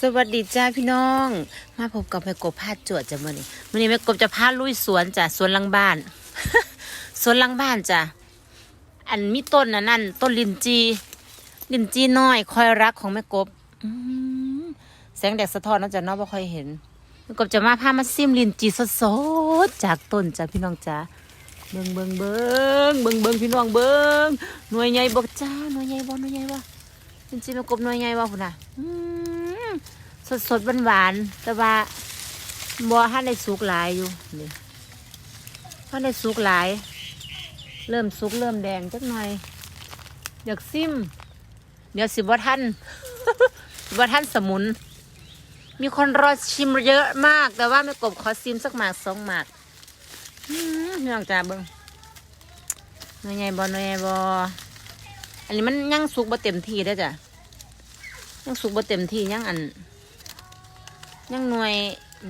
สวัสดีจ้าพี่น้อง มาพบกับแม่กบพาดจวดจ้ะมื่อนี้มื่อนี้แม่กบจะพาลุยสวนจ้ะสวนหลังบ้าน สวนหลังบ้านจ้ะอันมีต้นนะนั่นต้นลินจีลินจีน้อยคอยรักของแม่กบแสงแดดสะท้อนนาะจ้ะเนาะบ่ค่อยเห็นแม่กบจะมาพามาซิมลินจีสดๆจากต้นจ้ะพี่น้องจ้ะเบิ่งเบิ่งเบิ่งเบิ่งเบิ่งพี่น้องเบิ่งหน่วยใหญ่บ่จ้าหน่วยใหญ่บ่หน่วยใหญ่บ่จริงๆมันกบหน่วยไงวะคุณน่ะ สดสดหวานหวานแต่ว่าบัวท่านสุกหลายอยู่นี่ท่านสุกหลาย เริ่มสุกเริ่มแดงจักหน่อยอยากซิมเดี๋ยวสิบ่ท่านบ่ท่านสมุน มีคนรอชิมเยอะมาก แต่ว่าไม่กบขอซิมสักหมากสองหมากนี่ลองจ่าเบิ้งหน่วยไงบ่หน่วยไงบ่อันนี้มันยังสุกบ่เต็มที่ได้จ้ะยังสุกบ่เต็มที่ยังอัน ยังหน่วย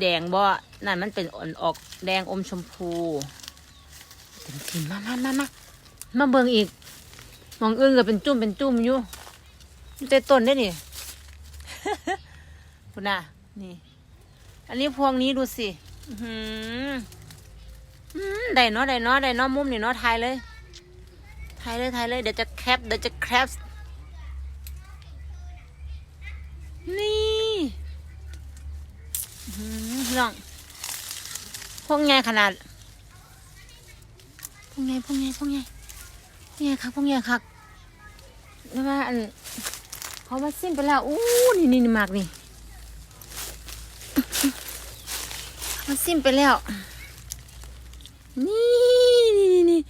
แดงบ่นั่นมันเป็นอ่อนออกแดงอมชมพูเต็มที่มามามามามาเบิ่งอีกหมองอื่นก็เป็นจุ่มเป็นจุ่มอยู่อยู่ใต้ต้นได้อนี่คุณน่ะ นี่ อันนี้พวงนี้ดูสิอื้อหืออืมได้เนาะได้เนาะได้เนาะมุมนี่เนาะทายเลยถ่ายเลยถ่ายเลย เดี๋ยวจะแคปเดี๋ยวจะแคป พี่น้องพวกไงขนาดพวกไงพวกไงพวกไงพวกไงครับพวกไงครับแล้วว่าอันเขามาสิ้นไปแล้วอู้นี่นี่นี่มากนี่มันสิ้นไปแล้ว นี่นี่นี่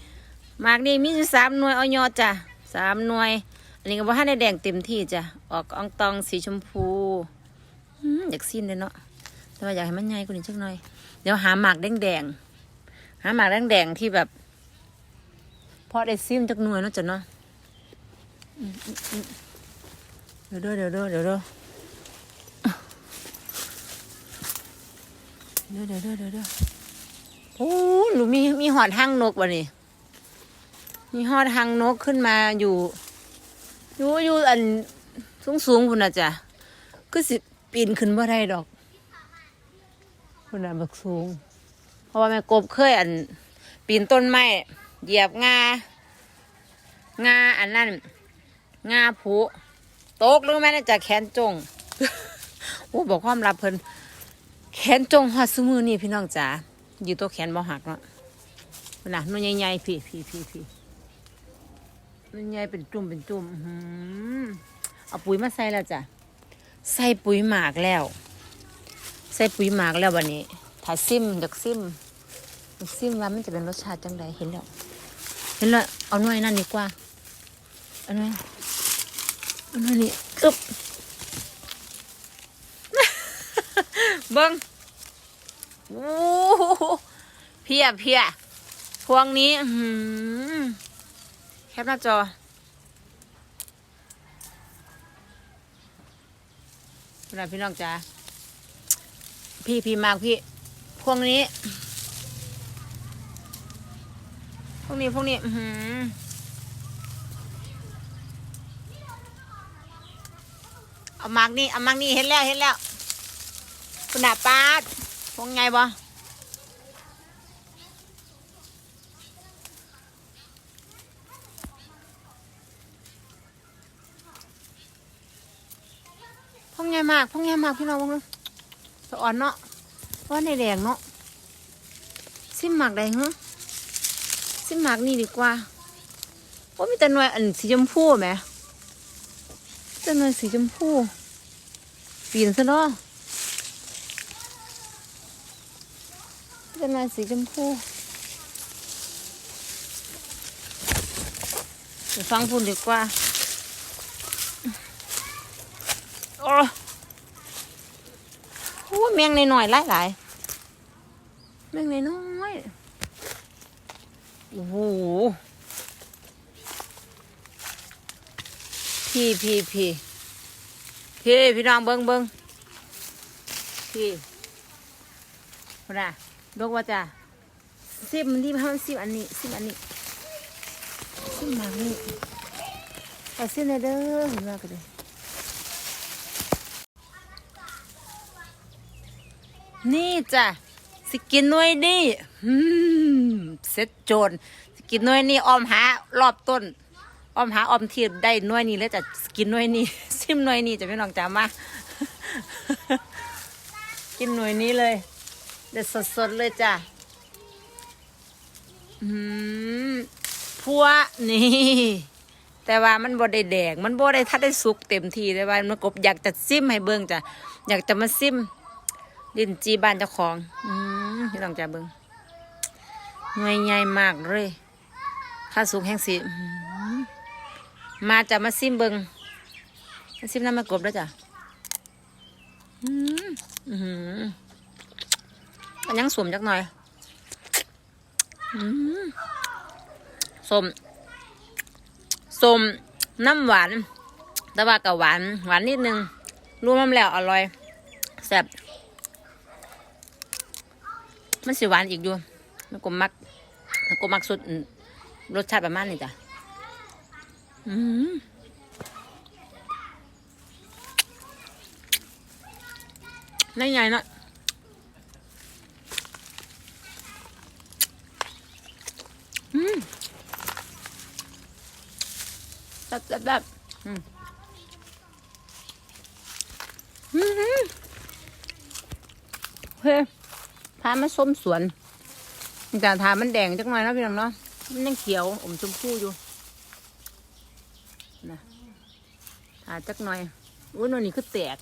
มากนี่มีอยู่สามหน่วยเอยอดจ้ะสามหน่วย อันนี้ก็บ่ให้ได้แดงเต็มที่จ้ะออกอองตองสีชมพูอยากสิ้นเลยเนาะ แต่ว่าอยากให้มันใหญ่กว่านี้จักหน่อย เดี๋ยวหาหมากแดงแดงๆหาหมากแดงแดงๆที่แบบพอได้ซิมจักหน่วยเนาะจ้ะเนาะเดี๋ยวเด้อเดี๋ยวเด้อเดี๋ยวเด้อเดี๋ยวเดี๋ยวเด้อเดี๋ยวเด้อโอ้หนูมีมีหอดห้างนกบ่นี่มีฮอดหางนกขึ้นมาอยู่อยู่อยู่อันสูงสูงๆพุ่นะจ้ะก็สิปีนขึ้นบ่ได้ดอก พุ่นน่ะบักสูง เพราะว่าแม่กบเคยอัน ปีนต้นไม้เหยียบงางาอันนั้นงาผุตกหรือไม่น่าจะแขนจงโอ้บอกความลับเพิ่นแขนจงฮอดซุมือนี่พี่น้องจ๋าอยู่ตัวแขนบ่หักเนาะขนน่ะนุ่นใหญ่ๆพี่พี่พี่พี่มันใหญ่เป็นจุ่มเป็นจุ่มเอาปุ๋ยมาใส่แล้วจ้ะใส่ปุ๋ยหมากแล้ว ใส่ปุ๋ยหมากแล้ววันนี้ถ้าซิมอยากซิมอยากซิมว่ามันจะเป็นรสชาติจังใดเห็นแล้วเห็นแล้วเอาหน่วยนั่นดีกว่าเอาหน่วยเอาหน่วยนี่อึ๊บเบิ้งโอ้โหเพียเพียพวงนี้อื้อหือแคปหน้าจอคุณพี่น้องจ๋า พี่พี่มากพี่ พวกนี้ พวกนี้พวกนี้อือเอามากนี่เอามากนี่เห็นแล้วเห็นแล้วคุณอาปาดพวกไงบ่พงไงมากพงไงมากพี่น้องพง สะอ่อนเนาะว่าในแดงเนาะซิมหมากใดเหรอซิมหมากนี่ดีกว่าว่ามีแต่หน่วยอันสีชมพูไหมแต่หน่วยสีชมพูปีนซะเนาะแต่หน่วยสีชมพูฟังพูดดีกว่าโอ้โห แมงน้อยๆหลายหลายๆแมงน้อยๆโอ้โหพี่พี่พี่พี่พี่น้องเบิ้งเบิ้งพี่พน่ะดกว่าจ้ะซิมที่มันซิมอันนี้ซิมอันนี้ซิมหมากนี่เอาซิมเลยเด้อเห็นว่ากันเลย นี่จ้ะสิกินหน่วยนี่อืมเซ็ตโจรสิกินหน่วยนี่ออมหารอบต้นออมหาออมทีบได้หน่วยนี่แล้วจะสกินหน่วยนี่ซิมหน่วยนี่จะพี่น้องจ๋ามากินหน่วยนี้เลยเด็ดสดๆเลยจ้ะอืมพัวนี่ แต่ว่ามันบ่ได้แดง มันบ่ได้ทัดได้สุกเต็มทีแต่ว่ามันกบอยากจะซิมให้เบิ่งจ้ะอยากจะมาซิม ดินจีบ้านเจ้าของ อืมพี่น้องจ้าเบิงหน่วยใหญ่มากเลยค่าสูงแห่งสีมาจะมาซิมเบิงมาซิมน้ำมากบแล้วจ้ะอืมอือหือมันยังสวมจักหน่อย อืมสมสมน้ำหวาน แต่ว่ากับหวาน หวานนิดนึงรวมมันแล้วอร่อยแซ่บ มันสิหวานอีกอยู่มันก็มักมันก็มักสุดรสชาติประมาณนี้จ้ะอืมได้ไงเนาะอืมแบบแบบแบบอืมอืมเฮ้ามาส้มสวนแต่ทามันแดงจักหน่อยนะพี่น้องเนาะมันยังเขียวอมชมพูอยู่นะทาจักหน่อยอุ้ยหนนี่คือแตก